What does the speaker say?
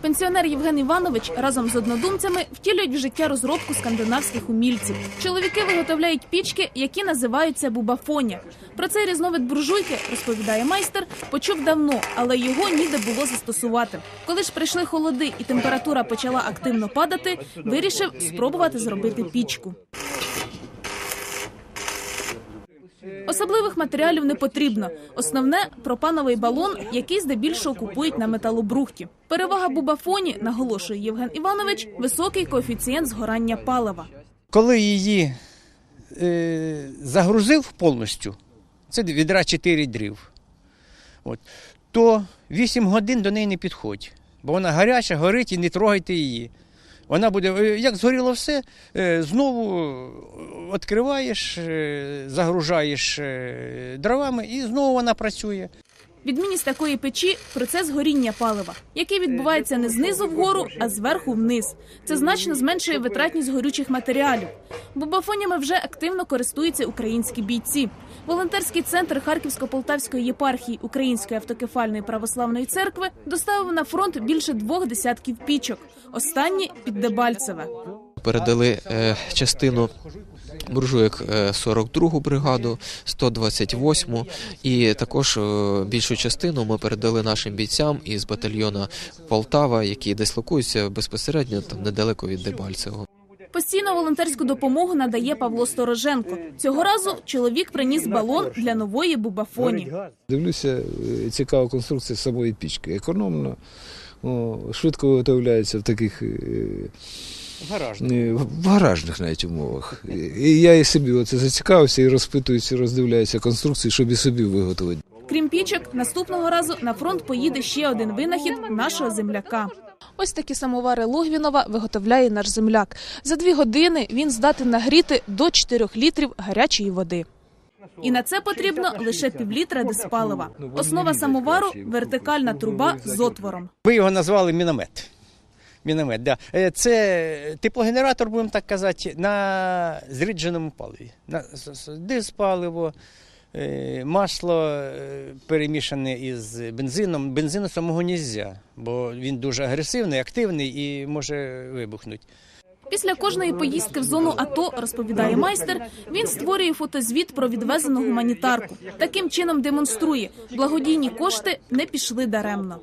Пенсіонер Євген Іванович разом з однодумцями втілюють в життя розробку скандинавських умільців. Чоловіки виготовляють пічки, які називаються бубафоня. Про цей різновид буржуйки розповідає майстер. Почув давно, але його ніде було застосувати. Коли ж прийшли холоди і температура почала активно падати, вирішив спробувати зробити пічку. Особливих матеріалів не потрібно. Основне пропановий балон, який здебільшого купують на металобрухті. Перевага бубафоні, наголошує Євген Іванович, високий коефіцієнт згорання палива. Коли її е, загрузив повністю, це відра 4 дрів, от, то 8 годин до неї не підходь, бо вона гаряча, горить і не трогайте її. Вона буде, е, як згоріло все, е, знову відкриваєш, е, загружаєш е, дровами і знову вона працює. Відмінність такої печі процес горіння палива, який відбувається не знизу вгору, а зверху вниз. Це значно зменшує витратність горючих матеріалів. Бубафонями вже активно користуються українські бійці. Волонтерський центр Харківсько-Полтавської єпархії Української автокефальної православної церкви доставив на фронт більше двох десятків пічок. Останні під Дебальцеве. Передали е, частину буржуєк е, 42-гу бригаду, 128-му, і також е, більшу частину ми передали нашим бійцям із батальйону Полтава, які дислокуються безпосередньо там недалеко від Дебальцевого. Постійно волонтерську допомогу надає Павло Стороженко. Цього разу чоловік приніс балон для нової бубафоні. Дивлюся, е, цікава конструкція самої пічки. Економно, швидко виготовляється в таких е, Гаражно. е, в гаражних навіть умовах. І я і собі оце зацікавився і розпитуюся, роздивляюся конструкції, щоб і собі виготовити. Крім пічок, наступного разу на фронт поїде ще один винахід нашого земляка. Ось такі самовари Логвінова виготовляє наш земляк. За дві години він здатен нагріти до 4 літрів гарячої води. І на це потрібно лише півлітра диспалива. Основа самовару вертикальна труба з отвором. Ми його назвали міномет. Міномет, да. Е, Це теплогенератор, будемо так казати, на зрідженому паливі. На диспаливо, е, масло е, перемішане із бензином. Бензину самого не можна, бо він дуже агресивний, активний і може вибухнути. Після кожної поїздки в зону АТО, розповідає майстер, він створює фотозвіт про відвезену гуманітарку. Таким чином демонструє, благодійні кошти не пішли даремно.